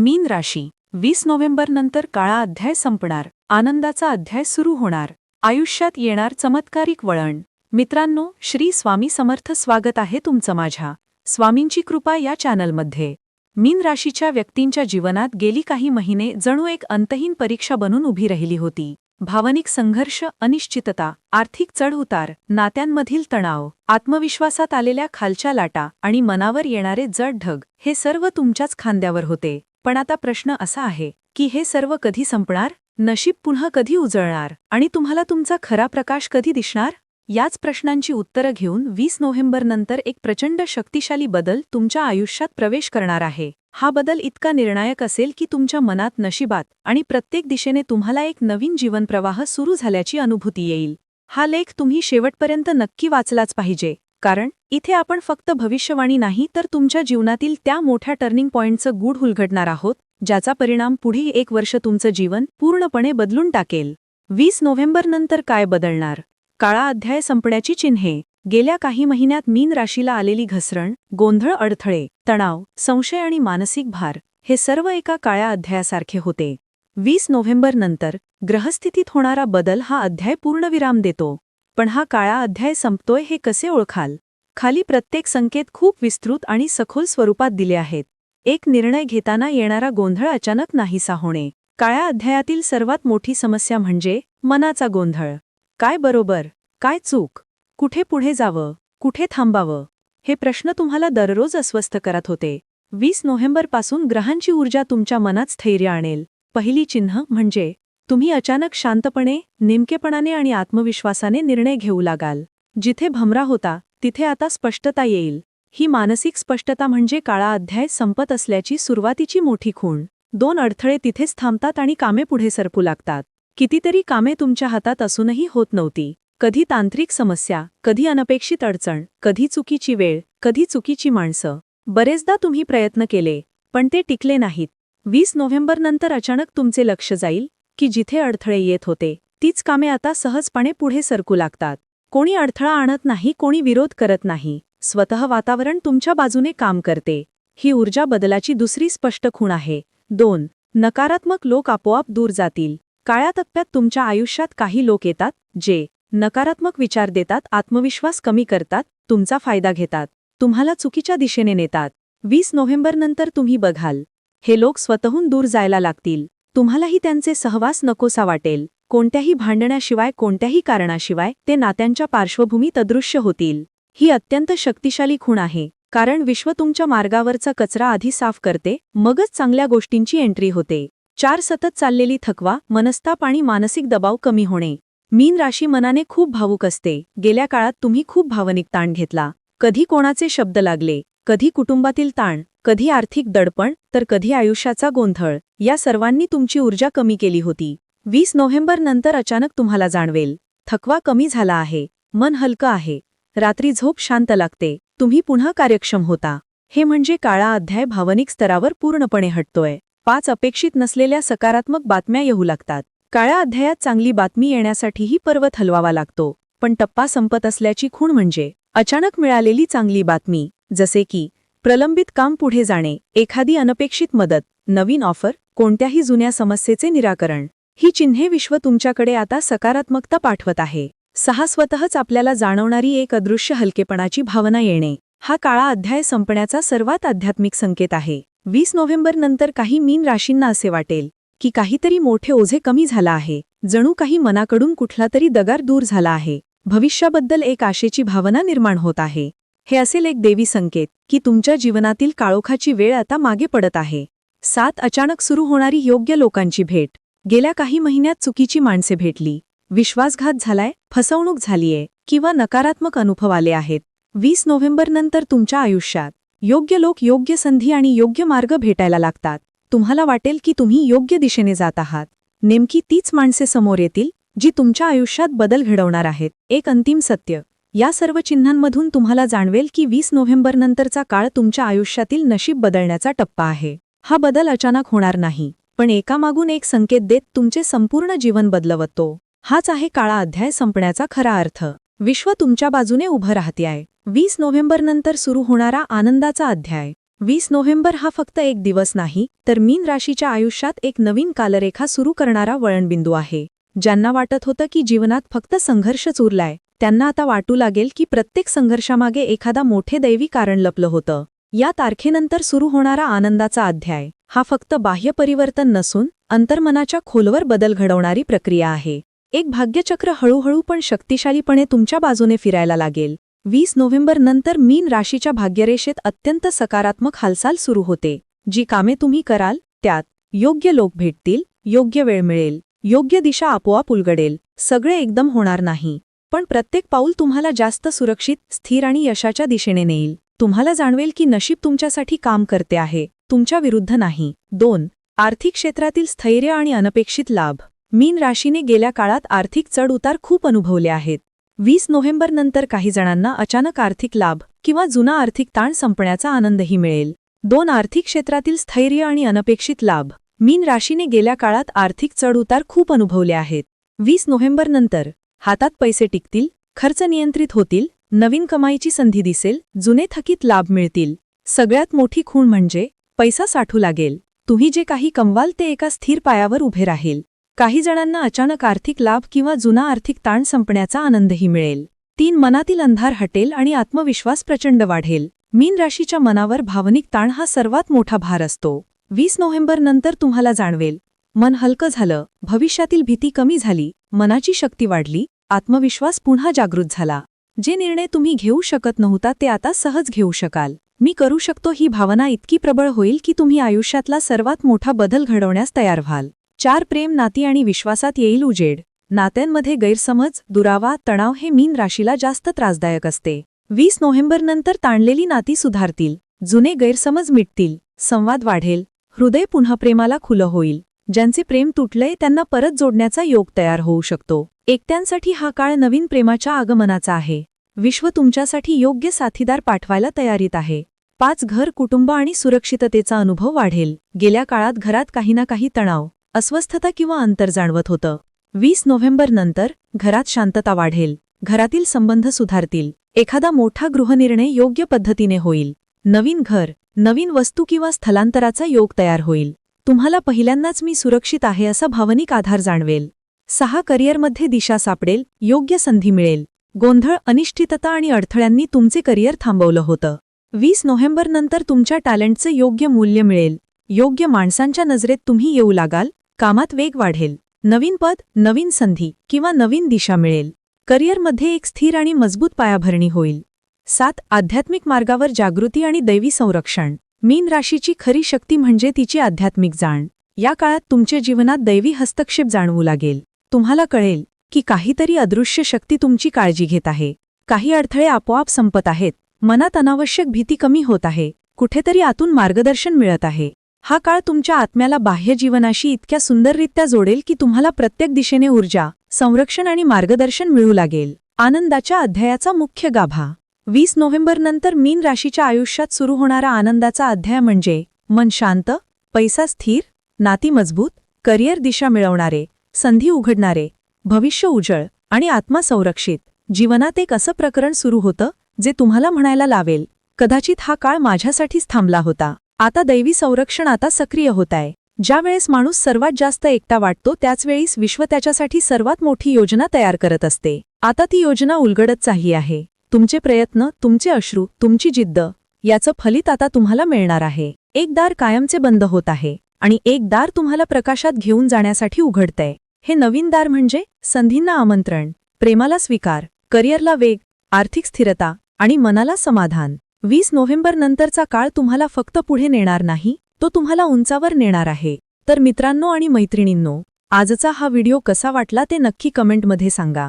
मीन राशी. वीस नोव्हेंबर नंतर काळा अध्याय संपणार. आनंदाचा अध्याय सुरू होणार. आयुष्यात येणार चमत्कारिक वळण. मित्रांनो श्री स्वामी समर्थ स्वागत आहे तुमचं माझ्या. स्वामींची कृपा या चॅनलमध्ये. मीन राशीच्या व्यक्तींच्या जीवनात गेली काही महिने जणू एक अंतहीन परीक्षा बनून उभी राहिली होती. भावनिक संघर्ष अनिश्चितता आर्थिक चढउतार नात्यांमधील तणाव आत्मविश्वासात आलेल्या खालच्या लाटा आणि मनावर येणारे जड ढग हे सर्व तुमच्याच खांद्यावर होते. पण आता प्रश्न असा आहे की हे सर्व कधी संपणार? नशीब पुन्हा कधी उजळणार? आणि तुम्हाला तुमचा खरा प्रकाश कधी दिसणार? याच प्रश्नांची उत्तरं घेऊन वीस नोव्हेंबरनंतर एक प्रचंड शक्तिशाली बदल तुमच्या आयुष्यात प्रवेश करणार आहे. हा बदल इतका निर्णायक असेल की तुमच्या मनात नशिबात आणि प्रत्येक दिशेने तुम्हाला एक नवीन जीवनप्रवाह सुरू झाल्याची अनुभूती येईल. हा लेख तुम्ही शेवटपर्यंत नक्की वाचलाच पाहिजे. कारण इथे आपण फक्त भविष्यवाणी नाही तर तुमच्या जीवनातील त्या मोठ्या टर्निंग पॉइंटचं गूढ उलगडणार आहोत ज्याचा परिणाम पुढील एक वर्ष तुमचं जीवन पूर्णपणे बदलून टाकेल. वीस नोव्हेंबर नंतर काय बदलणार? काळा अध्याय संपण्याची चिन्हे. गेल्या काही महिन्यात मीन राशीला आलेली घसरण गोंधळ अडथळे तणाव संशय आणि मानसिक भार हे सर्व एका काळ्या अध्यायासारखे होते. वीस नोव्हेंबर नंतर ग्रहस्थितीत होणारा बदल हा अध्याय पूर्णविराम देतो. पण हा काळा अध्याय संपतोय हे कसे ओळखाल? खाली प्रत्येक संकेत खूप विस्तृत आणि सखोल स्वरूपात दिले आहेत. एक निर्णय घेताना येणारा गोंधळ अचानक नाहीसा होणे. काळ्या अध्यायातील सर्वात मोठी समस्या म्हणजे मनाचा गोंधळ. काय बरोबर? काय चूक? कुठे पुढे जावं? कुठे थांबावं? हे प्रश्न तुम्हाला दररोज अस्वस्थ करत होते. वीस नोव्हेंबरपासून ग्रहांची ऊर्जा तुमच्या मनात स्थैर्य आणेल. पहिली चिन्ह म्हणजे तुम्ही अचानक शांतपणे नेमकेपणाने आणि आत्मविश्वासाने निर्णय घेऊ लागाल. जिथे भमरा होता तिथे आता स्पष्टता येईल. ही मानसिक स्पष्टता म्हणजे काळा अध्याय संपत असल्याची सुरुवातीची मोठी खूण. दोन अडथळे तिथेच थांबतात आणि कामे पुढे सरकू लागतात. कितीतरी कामे तुमच्या हातात असूनही होत नव्हती. कधी तांत्रिक समस्या कधी अनपेक्षित अडचण कधी चुकीची वेळ कधी चुकीची माणसं. बरेचदा तुम्ही प्रयत्न केले पण ते टिकले नाहीत. वीस नोव्हेंबर नंतर अचानक तुमचे लक्ष जाईल की जिथे अडथळे येत होते तीच कामे आता सहजपणे पुढे सरकू लागतात. कोणी अडथळा आणत नाही कोणी विरोध करत नाही. स्वतः वातावरण तुमच्या बाजूने काम करते. ही ऊर्जा बदलाची दुसरी स्पष्ट खूण आहे. दोन नकारात्मक लोक आपोआप दूर जातील. काळ्या टप्प्यात तुमच्या आयुष्यात काही लोक येतात जे नकारात्मक विचार देतात आत्मविश्वास कमी करतात तुमचा फायदा घेतात. तुम्हाला चुकीच्या दिशेने नेतात. वीस नोव्हेंबरनंतर तुम्ही बघाल. हे लोक स्वतःहून दूर जायला लागतील. तुम्हालाही त्यांचे सहवास नकोसा वाटेल. कोणत्याही भांडण्याशिवाय कोणत्याही कारणाशिवाय ते नात्यांच्या पार्श्वभूमीत अदृश्य होतील. ही अत्यंत शक्तिशाली खूण आहे. कारण विश्व तुमच्या मार्गावरचा कचरा आधी साफ करते मगच चांगल्या गोष्टींची एंट्री होते. चार सतत चाललेली थकवा मनस्ताप आणि मानसिक दबाव कमी होणे. मीन राशी मनाने खूप भावूक असते. गेल्या काळात तुम्ही खूप भावनिक ताण घेतला. कधी कोणाचे शब्द लागले. कधी कुटुंबातील ताण कधी आर्थिक दडपण तर कधी आयुष्याचा गोंधळ या सर्वांनी तुमची ऊर्जा कमी केली होती. वीस नोव्हेंबर नंतर अचानक तुम्हाला जाणवेल. थकवा कमी झाला आहे. मन हलकं आहे. रात्री झोप शांत लागते. तुम्ही पुन्हा कार्यक्षम होता. हे म्हणजे काळा अध्याय भावनिक स्तरावर पूर्णपणे हटतोय. पाच अपेक्षित नसलेल्या सकारात्मक बातम्या येऊ लागतात. काळ्या अध्यायात चांगली बातमी येण्यासाठीही पर्वत हलवावा लागतो. पण टप्पा संपत असल्याची खूण म्हणजे? अचानक मिळालेली चांगली बातमी. जसे की प्रलंबित काम पुढे जाणे एखादी अनपेक्षित मदत नवीन ऑफर कोणत्याही जुन्या समस्येचे निराकरण. ही चिन्हे विश्व तुमच्याकडे आता सकारात्मकता पाठवत आहे. सहा स्वतःच आपल्याला जाणवणारी एक अदृश्य हलकेपणाची भावना येणे. हा काळा अध्याय संपण्याचा सर्वात आध्यात्मिक संकेत आहे. वीस नोव्हेंबर नंतर काही मीन राशींना असे वाटेल की काहीतरी मोठे ओझे कमी झाला आहे. जणू काही मनाकडून कुठला तरी दगार दूर झाला आहे. भविष्याबद्दल एक आशेची भावना निर्माण होत आहे. हे असेल एक देवी संकेत की तुमच्या जीवनातील काळोखाची वेळ आता मागे पडत आहे. सात अचानक सुरू होणारी योग्य लोकांची भेट. गेल्या काही महिन्यात चुकीची माणसे भेटली. विश्वासघात झालाय फसवणूक झालीये किंवा नकारात्मक अनुभव आले आहेत. वीस नोव्हेंबरनंतर तुमच्या आयुष्यात योग्य लोक योग्य संधी आणि योग्य मार्ग भेटायला लागतात. तुम्हाला वाटेल की तुम्ही योग्य दिशेने जात आहात. नेमकी तीच माणसे समोर येतील जी तुमच्या आयुष्यात बदल घडवणार आहेत. एक अंतिम सत्य. या सर्व चिन्हांमधून तुम्हाला जाणवेल की वीस नोव्हेंबरनंतरचा काळ तुमच्या आयुष्यातील नशीब बदलण्याचा टप्पा आहे. हा बदल अचानक होणार नाही पण एकामागून एक संकेत देत तुमचे संपूर्ण जीवन बदलवतो. हाच आहे काळा अध्याय संपण्याचा खरा अर्थ. विश्व तुमच्या बाजूने उभं राहते आहे वीस नोव्हेंबरनंतर सुरू होणारा आनंदाचा अध्याय. वीस नोव्हेंबर हा फक्त एक दिवस नाही तर मीन राशीच्या आयुष्यात एक नवीन कालरेखा सुरू करणारा वळणबिंदू आहे. ज्यांना वाटत होतं की जीवनात फक्त संघर्षच उरलाय त्यांना आता वाटू लागेल की प्रत्येक संघर्षामागे एखादा मोठे दैवी कारण लपलं होतं. या तारखेनंतर सुरू होणारा आनंदाचा अध्याय हा फक्त बाह्य परिवर्तन नसून अंतर्मनाच्या खोलवर बदल घडवणारी प्रक्रिया आहे. एक भाग्यचक्र हळूहळू पण शक्तिशालीपणे तुमच्या बाजूने फिरायला लागेल. वीस नोव्हेंबर नंतर मीन राशीच्या भाग्यरेषेत अत्यंत सकारात्मक हालचाल सुरू होते. जी कामे तुम्ही कराल त्यात योग्य लोक भेटतील योग्य वेळ मिळेल योग्य दिशा आपोआप उलगडेल सगळे एकदम होणार नाही. पण प्रत्येक पाऊल तुम्हाला जास्त सुरक्षित स्थिर आणि यशाच्या दिशेने नेईल. तुम्हाला जाणवेल की नशीब तुमच्यासाठी काम करते आहे. तुमच्या विरुद्ध नाही. दोन आर्थिक क्षेत्रातील स्थैर्य आणि अनपेक्षित लाभ. मीन राशीने गेल्या काळात आर्थिक चढउतार खूप अनुभवले आहेत. वीस नोव्हेंबर नंतर काही जणांना अचानक आर्थिक लाभ किंवा जुना आर्थिक ताण संपण्याचा आनंदही मिळेल. दोन आर्थिक क्षेत्रातील स्थैर्य आणि अनपेक्षित लाभ. मीन राशीने गेल्या काळात आर्थिक चढउतार खूप अनुभवले आहेत. वीस नोव्हेंबर नंतर हातात पैसे टिकतील खर्च नियंत्रित होतील नवीन कमाईची संधी दिसेल जुने थकीत लाभ मिळतील. सगळ्यात मोठी खूण म्हणजे पैसा साठू लागेल. तुम्ही जे काही कमवाल ते एका स्थिर पायावर उभे राहील. काही जणांना अचानक आर्थिक लाभ किंवा जुना आर्थिक ताण संपण्याचा आनंदही मिळेल. तीन मनातील अंधार हटेल आणि आत्मविश्वास प्रचंड वाढेल. मीन राशीच्या मनावर भावनिक ताण हा सर्वात मोठा भार असतो. वीस नोव्हेंबर नंतर तुम्हाला जाणवेल. मन हलकं झालं. भविष्यातील भीती कमी झाली. मनाची शक्ती वाढली. आत्मविश्वास पुन्हा जागृत झाला. जे निर्णय तुम्ही घेऊ शकत नव्हता ते आता सहज घेऊ शकाल. मी करू शकतो ही भावना इतकी प्रबळ होईल की तुम्ही आयुष्यातला सर्वात मोठा बदल घडवण्यास तयार व्हाल. चार प्रेम नाती आणि विश्वासात येईल उजेड. नात्यांमध्ये गैरसमज दुरावा तणाव हे मीन राशीला जास्त त्रासदायक असते. वीस नोव्हेंबरनंतर ताणलेली नाती सुधारतील. जुने गैरसमज मिटतील. संवाद वाढेल. हृदय पुन्हा प्रेमाला खुलं होईल. ज्यांचे प्रेम तुटलंय त्यांना परत जोडण्याचा योग तयार होऊ शकतो. एकट्यांसाठी हा काळ नवीन प्रेमाच्या आगमनाचा आहे. विश्व तुमच्यासाठी योग्य साथीदार पाठवायला तयारीत आहे. पाच घर कुटुंब आणि सुरक्षिततेचा अनुभव वाढेल. गेल्या काळात घरात काही ना काही तणाव अस्वस्थता किंवा अंतर जाणवत होतं. वीस नोव्हेंबर नंतर घरात शांतता वाढेल. घरातील संबंध सुधारतील. एखादा मोठा गृहनिर्णय योग्य पद्धतीने होईल. नवीन घर नवीन वस्तू किंवा स्थलांतराचा योग तयार होईल. तुम्हाला पहिल्यांदाच मी सुरक्षित आहे असा भावनिक आधार जाणवेल. सहा करिअरमध्ये दिशा सापडेल योग्य संधी मिळेल. गोंधळ अनिश्चितता आणि अडथळ्यांनी तुमचे करिअर थांबवलं होतं. वीस नोव्हेंबरनंतर तुमच्या टॅलेंटचं योग्य मूल्य मिळेल. योग्य माणसांच्या नजरेत तुम्ही येऊ लागाल कामात वेग वाढेल. नवीन पद नवीन संधी किंवा नवीन दिशा मिळेल. करिअरमध्ये एक स्थिर आणि मजबूत पायाभरणी होईल. सात आध्यात्मिक मार्गावर जागृती आणि दैवी संरक्षण. मीन राशीची खरी शक्ती म्हणजे तिची आध्यात्मिक जाण. या काळात तुमच्या जीवनात दैवी हस्तक्षेप जाणवू लागेल. तुम्हाला कळेल की काहीतरी अदृश्य शक्ती तुमची काळजी घेत आहे. काही अडथळे आपोआप संपत आहेत. मनात अनावश्यक भीती कमी होत आहे. कुठेतरी आतून मार्गदर्शन मिळत आहे. हा काळ तुमच्या आत्म्याला बाह्य जीवनाशी इतक्या सुंदररित्या जोडेल की तुम्हाला प्रत्येक दिशेने ऊर्जा संरक्षण आणि मार्गदर्शन मिळू लागेल. आनंदाच्या अध्यायाचा मुख्य गाभा. वीस नोव्हेंबर नंतर मीन राशीच्या आयुष्यात सुरू होणारा आनंदाचा अध्याय म्हणजे मन शांत पैसा स्थिर नाती मजबूत करिअर दिशा मिळवणारे संधी उघडणारे भविष्य उजळ आणि आत्मा संरक्षित. जीवनात एक असं प्रकरण सुरू होतं जे तुम्हाला म्हणायला लावेल कदाचित हा काळ माझ्यासाठीच थांबला होता. आता दैवी संरक्षण आता सक्रिय होत आहे. ज्यावेळेस माणूस सर्वात जास्त एकटा वाटतो त्याचवेळीस विश्व त्याच्यासाठी सर्वात मोठी योजना तयार करत असते. आता ती योजना उलगडत चाही आहे. तुमचे प्रयत्न तुमचे अश्रू तुमची जिद्द याचं फलित आता तुम्हाला मिळणार आहे. एक दार कायमचे बंद होत आहे आणि एक दार तुम्हाला प्रकाशात घेऊन जाण्यासाठी उघडतंय. हे नवीन दार म्हणजे संधींना आमंत्रण प्रेमाला स्वीकार करिअरला वेग आर्थिक स्थिरता आणि मनाला समाधान. वीस नोव्हेंबर नंतरचा काळ तुम्हाला फक्त पुढे नेणार नाही तो तुम्हाला उंचावर नेणार आहे. तर मित्रांनो आणि मैत्रिणींनो आजचा हा व्हिडिओ कसा वाटला ते नक्की कमेंटमध्ये सांगा.